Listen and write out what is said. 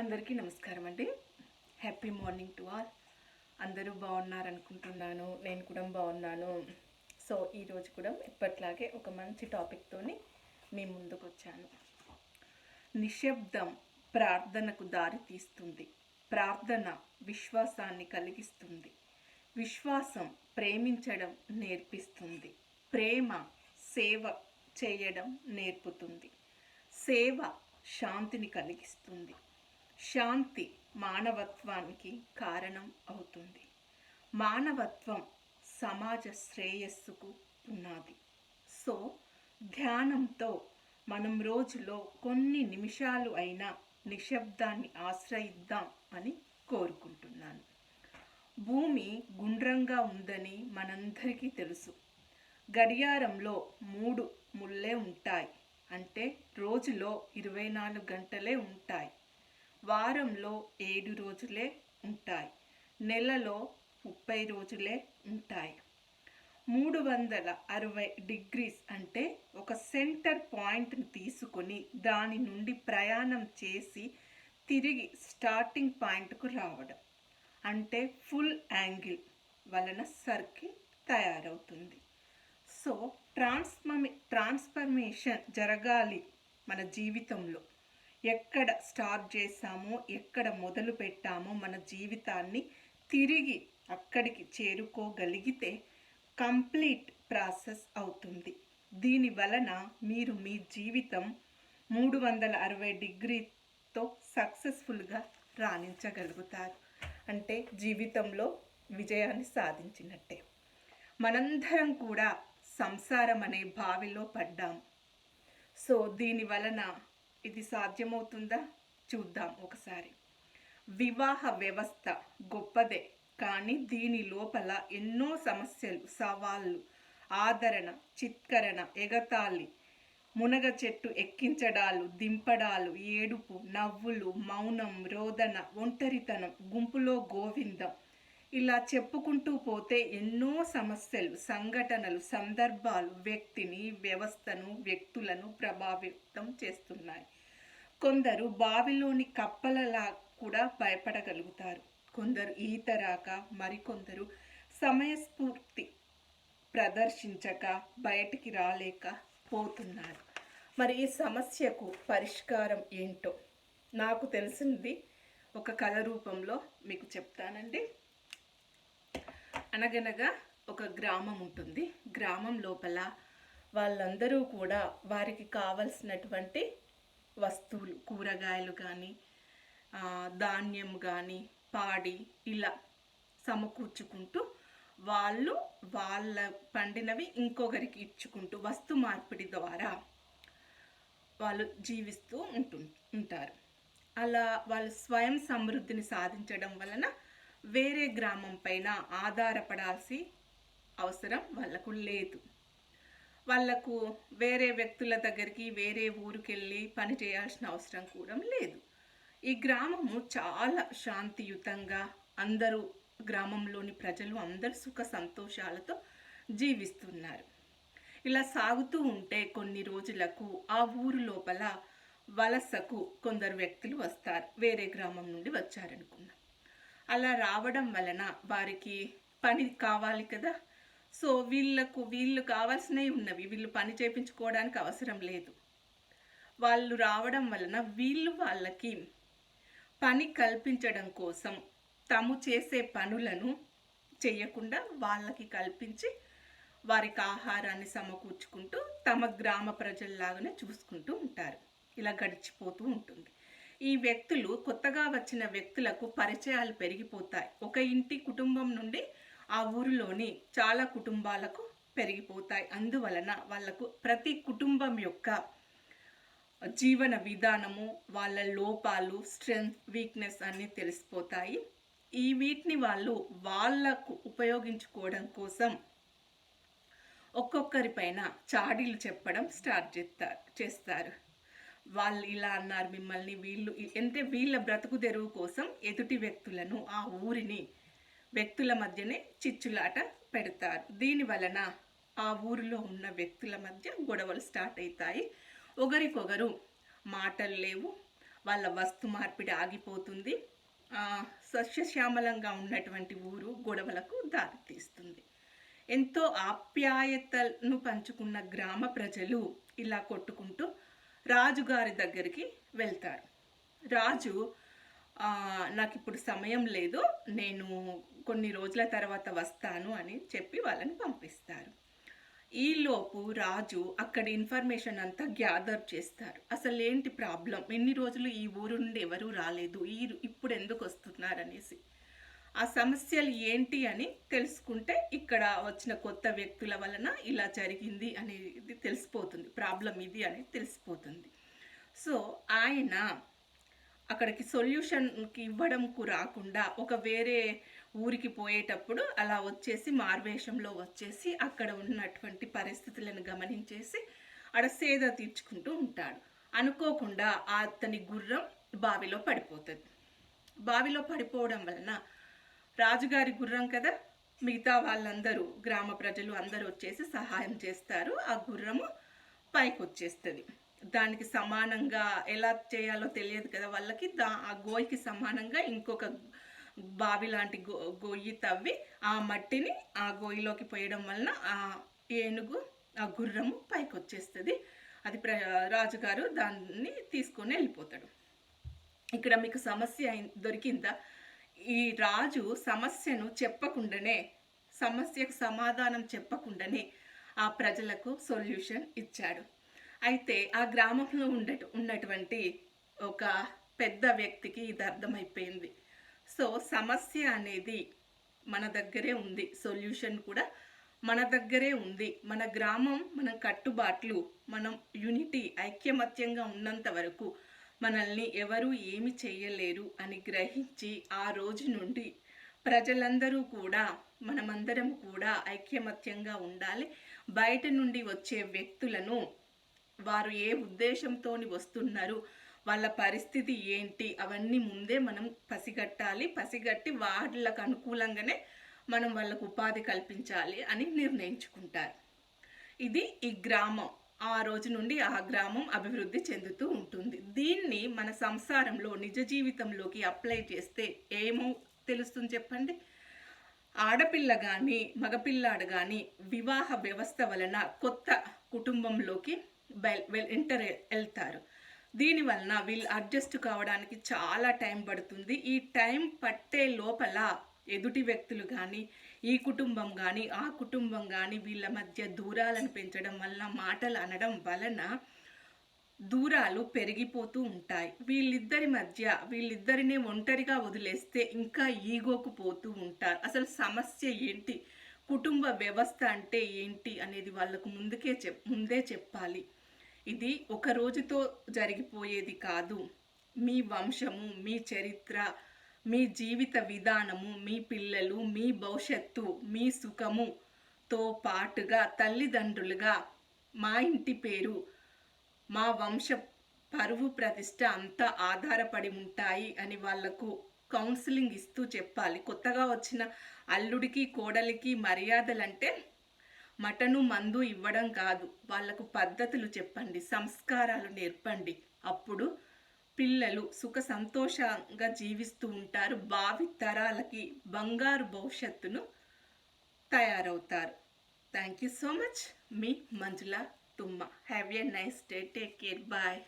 అందరికీ నమస్కారం అండి. హ్యాపీ మార్నింగ్ టు ఆల్ అందరూ బాగున్నారనుకుంటున్నాను. నేను కూడా బాగున్నాను. సో ఈరోజు కూడా ఎప్పట్లాగే ఒక మంచి టాపిక్తో మీ ముందుకు వచ్చాను నిశ్శబ్దం ప్రార్థనకు దారి తీస్తుంది. ప్రార్థన విశ్వాసాన్ని కలిగిస్తుంది. విశ్వాసం ప్రేమించడం నేర్పిస్తుంది. ప్రేమ సేవ చేయడం నేర్పుతుంది. సేవ శాంతిని కలిగిస్తుంది. శాంతి మానవత్వానికి కారణం అవుతుంది. మానవత్వం సమాజ శ్రేయస్సుకు పునాది. సో ధ్యానంతో మనం రోజులో కొన్ని నిమిషాలు అయినా నిశ్శబ్దాన్ని ఆశ్రయిద్దాం అని కోరుకుంటున్నాను. భూమి గుండ్రంగా ఉందని మనందరికీ తెలుసు. గడియారంలో మూడు ముళ్ళే ఉంటాయి. అంటే రోజులో ఇరవై నాలుగు గంటలే ఉంటాయి. వారంలో ఏడు రోజులే ఉంటాయి. నెలలో ముప్పై రోజులే ఉంటాయి. మూడు వందల అరవై డిగ్రీస్ అంటే ఒక సెంటర్ పాయింట్ని తీసుకొని దాని నుండి ప్రయాణం చేసి తిరిగి స్టార్టింగ్ పాయింట్కు రావడం. అంటే ఫుల్ యాంగిల్ వలన సర్కిల్ తయారవుతుంది. సో ట్రాన్స్ఫర్మే ట్రాన్స్ఫర్మేషన్ జరగాలి మన జీవితంలో. ఎక్కడ స్టార్ట్ చేసామో ఎక్కడ మొదలు పెట్టామో మన జీవితాన్ని తిరిగి అక్కడికి చేరుకోగలిగితే కంప్లీట్ ప్రాసెస్ అవుతుంది. దీని వలన మీరు మీ జీవితం మూడు వందల అరవై డిగ్రీతో సక్సెస్ఫుల్గా రాణించగలుగుతారు. అంటే జీవితంలో విజయాన్ని సాధించినట్టే. మనందరం కూడా సంసారం అనే బావిలో పడ్డాం. సో దీని వలన ఇది సాధ్యమవుతుందా? చూద్దాం ఒకసారి. వివాహ వ్యవస్థ గొప్పదే కానీ దీని లోపల ఎన్నో సమస్యలు సవాళ్ళు ఆదరణ చిత్కరణ ఎగతాళి మునగ చెట్టు ఎక్కించడాలు దింపడాలు ఏడుపు నవ్వులు మౌనం రోదన ఒంటరితనం గుంపులో గోవిందం. ఇలా చెప్పుకుంటూ పోతే ఎన్నో సమస్యలు సంఘటనలు సందర్భాలు వ్యక్తిని వ్యవస్థను వ్యక్తులను ప్రభావితం చేస్తున్నాయి. కొందరు బావిలోని కప్పలలా కూడా భయపడగలుగుతారు. కొందరు ఈత రాక మరికొందరు సమయస్ఫూర్తి ప్రదర్శించక బయటికి రాలేక పోతున్నారు. మరి ఈ సమస్యకు పరిష్కారం ఏంటో నాకు తెలిసింది ఒక కథ రూపంలో మీకు చెప్తానండి. అనగనగా ఒక గ్రామం ఉంటుంది. గ్రామం లోపల వాళ్ళందరూ కూడా వారికి కావలసినటువంటి వస్తువులు కూరగాయలు కానీ ధాన్యం కానీ పాడి ఇలా సమకూర్చుకుంటూ వాళ్ళు వాళ్ళ పండినవి ఇంకొకరికి ఇచ్చుకుంటూ వస్తు మార్పిడి ద్వారా వాళ్ళు జీవిస్తూ ఉంటు ఉంటారు. అలా వాళ్ళు స్వయం సమృద్ధిని సాధించడం వలన వేరే గ్రామం పైన ఆధారపడాల్సి అవసరం వాళ్ళకు లేదు. వాళ్ళకు వేరే వ్యక్తుల దగ్గరికి వేరే ఊరికెళ్ళి పని చేయాల్సిన అవసరం కూడా లేదు. ఈ గ్రామము చాలా శాంతియుతంగా అందరూ గ్రామంలోని ప్రజలు అందరు సుఖ సంతోషాలతో జీవిస్తున్నారు. ఇలా సాగుతూ ఉంటే కొన్ని రోజులకు ఆ ఊరు లోపల వలసకు కొందరు వ్యక్తులు వస్తారు. వేరే గ్రామం నుండి వచ్చారనుకున్నాం. అలా రావడం వలన వారికి పని కావాలి కదా. సో వీళ్ళకు వీళ్ళు కావాల్సినవి ఉన్నవి వీళ్ళు పని చేయించుకోవడానికి అవసరం లేదు. వాళ్ళు రావడం వలన వీళ్ళు వాళ్ళకి పని కల్పించడం కోసం తాము చేసే పనులను చేయకుండా వాళ్ళకి కల్పించి వారికి ఆహారాన్ని సమకూర్చుకుంటూ తమ గ్రామ ప్రజల్లాగానే చూసుకుంటూ ఉంటారు. ఇలా గడిచిపోతూ ఉంటుంది. ఈ వ్యక్తులు కొత్తగా వచ్చిన వ్యక్తులకు పరిచయాలు పెరిగిపోతాయి. ఒక ఇంటి కుటుంబం నుండి ఆ ఊరిలోని చాలా కుటుంబాలకు పెరిగిపోతాయి. అందువలన వాళ్ళకు ప్రతి కుటుంబం యొక్క జీవన విధానము వాళ్ళ లోపాలు స్ట్రెంగ్త్ వీక్నెస్ అన్నీ తెలిసిపోతాయి. ఈ వీటిని వాళ్ళు వాళ్ళకు ఉపయోగించుకోవడం కోసం ఒక్కొక్కరి పైన చాడీలు చెప్పడం స్టార్ట్ చేస్తారు చేస్తారు. వాళ్ళు ఇలా అన్నారు మిమ్మల్ని వీళ్ళు అంటే వీళ్ళ బ్రతుకు తెరువు కోసం ఎదుటి వ్యక్తులను ఆ ఊరిని వ్యక్తుల మధ్యనే చిచ్చులాట పెడతారు. దీని వలన ఆ ఊరిలో ఉన్న వ్యక్తుల మధ్య గొడవలు స్టార్ట్ అవుతాయి. ఒకరికొకరు మాటలు లేవు. వాళ్ళ వస్తు మార్పిడి ఆగిపోతుంది. సస్యశ్యామలంగా ఉన్నటువంటి ఊరు గొడవలకు దారితీస్తుంది ఎంతో ఆప్యాయతను పంచుకున్న గ్రామ ప్రజలు ఇలా కొట్టుకుంటూ రాజుగారి దగ్గరికి వెళ్తారు. రాజు నాకు ఇప్పుడు సమయం లేదు. నేను కొన్ని రోజుల తర్వాత వస్తాను అని చెప్పి వాళ్ళని పంపిస్తారు. ఈలోపు రాజు అక్కడ ఇన్ఫర్మేషన్ అంతా గ్యాదర్ చేస్తారు. అసలు ఏంటి ప్రాబ్లం? ఎన్ని రోజులు ఈ ఊరు నుండి ఎవరూ రాలేదు? ఈ ఇప్పుడు ఎందుకు వస్తున్నారు అనేసి. ఆ సమస్యలు ఏంటి అని తెలుసుకుంటే ఇక్కడ వచ్చిన కొత్త వ్యక్తుల వలన ఇలా జరిగింది అనేది తెలిసిపోతుంది. ప్రాబ్లం ఇది అనేది తెలిసిపోతుంది. సో ఆయన అక్కడికి సొల్యూషన్కి ఇవ్వడంకు రాకుండా ఒక వేరే ఊరికి పోయేటప్పుడు అలా వచ్చేసి మార్వేషంలో వచ్చేసి అక్కడ ఉన్నటువంటి పరిస్థితులను గమనించేసి ఆడ సేద తీర్చుకుంటూ ఉంటాడు. అనుకోకుండా ఆ అతని గుర్రం బావిలో పడిపోతుంది. బావిలో పడిపోవడం వలన రాజుగారి గుర్రం కదా మిగతా వాళ్ళందరూ గ్రామ ప్రజలు అందరూ వచ్చేసి సహాయం చేస్తారు. ఆ గుర్రము పైకి వచ్చేస్తుంది దానికి సమానంగా ఎలా చేయాలో తెలియదు కదా వాళ్ళకి. దా ఆ గోయికి సమానంగా ఇంకొక బావి లాంటి గో గొయ్యి తవ్వి ఆ మట్టిని ఆ గోయిలోకి పోయడం వలన ఆ ఏనుగు ఆ గుర్రము పైకి వచ్చేస్తుంది అది ప్ర రాజుగారు దాన్ని తీసుకొని వెళ్ళిపోతాడు. ఇక్కడ మీకు సమస్య దొరికిందా? ఈ రాజు సమస్యను చెప్పకుండానే సమస్యకు సమాధానం చెప్పకుండానే ఆ ప్రజలకు సొల్యూషన్ ఇచ్చాడు. అయితే ఆ గ్రామంలో ఉండట ఉన్నటువంటి ఒక పెద్ద వ్యక్తికి ఇది అర్థమైపోయింది. సో సమస్య అనేది మన దగ్గరే ఉంది. సొల్యూషన్ కూడా మన దగ్గరే ఉంది. మన గ్రామం మన కట్టుబాట్లు మనం యూనిటీ ఐక్యమత్యంగా ఉన్నంత వరకు మనల్ని ఎవరు ఏమి చేయలేరు అని గ్రహించి ఆ రోజు నుండి ప్రజలందరూ కూడా మనమందరం కూడా ఐక్యమత్యంగా ఉండాలి. బయట నుండి వచ్చే వ్యక్తులను వారు ఏ ఉద్దేశంతో వస్తున్నారు వాళ్ళ పరిస్థితి ఏంటి? అవన్నీ ముందే మనం పసిగట్టాలి. పసిగట్టి వాళ్ళకు అనుకూలంగానే మనం వాళ్ళకు ఉపాధి కల్పించాలి అని నిర్ణయించుకుంటారు. ఇది ఈ గ్రామం. ఆ రోజు నుండి ఆ గ్రామం అభివృద్ధి చెందుతూ ఉంటుంది. దీన్ని మన సంసారంలో నిజ జీవితంలోకి అప్లై చేస్తే ఏమో తెలుస్తుంది చెప్పండి? ఆడపిల్ల కానీ మగపిల్లాడు కానీ వివాహ వ్యవస్థ వలన కొత్త కుటుంబంలోకి బయల్ ఎంటర్ వెళ్తారు. దీని వలన వీళ్ళు అడ్జస్ట్ కావడానికి చాలా టైం పడుతుంది. ఈ టైం పట్టే లోపల ఎదుటి వ్యక్తులు కానీ ఈ కుటుంబం కానీ ఆ కుటుంబం కానీ వీళ్ళ మధ్య దూరాలను పెంచడం వలన మాటలు అనడం వలన దూరాలు పెరిగిపోతూ ఉంటాయి. వీళ్ళిద్దరి మధ్య వీళ్ళిద్దరిని ఒంటరిగా వదిలేస్తే ఇంకా ఈగోకు పోతూ ఉంటారు. అసలు సమస్య ఏంటి? కుటుంబ వ్యవస్థ అంటే ఏంటి అనేది వాళ్ళకు ముందుకే చెప్ ముందే చెప్పాలి. ఇది ఒక రోజుతో జరిగిపోయేది కాదు. మీ వంశము మీ చరిత్ర మీ జీవిత విధానము మీ పిల్లలు మీ భవిష్యత్తు మీ సుఖముతో పాటుగా తల్లిదండ్రులుగా మా ఇంటి పేరు మా వంశ పరువు ప్రతిష్ట అంతా ఆధారపడి ఉంటాయి అని వాళ్ళకు కౌన్సిలింగ్ ఇస్తూ చెప్పాలి. కొత్తగా వచ్చిన అల్లుడికి కోడలికి మర్యాదలంటే మటను మందు ఇవ్వడం కాదు. వాళ్ళకు పద్ధతులు చెప్పండి సంస్కారాలు నేర్పండి. అప్పుడు పిల్లలు సుఖ సంతోషంగా జీవిస్తూ ఉంటారు. భావి తరాలకి బంగారు భవిష్యత్తును తయారవుతారు. Thank you so much me Manjula Tumma. Have a nice day take care bye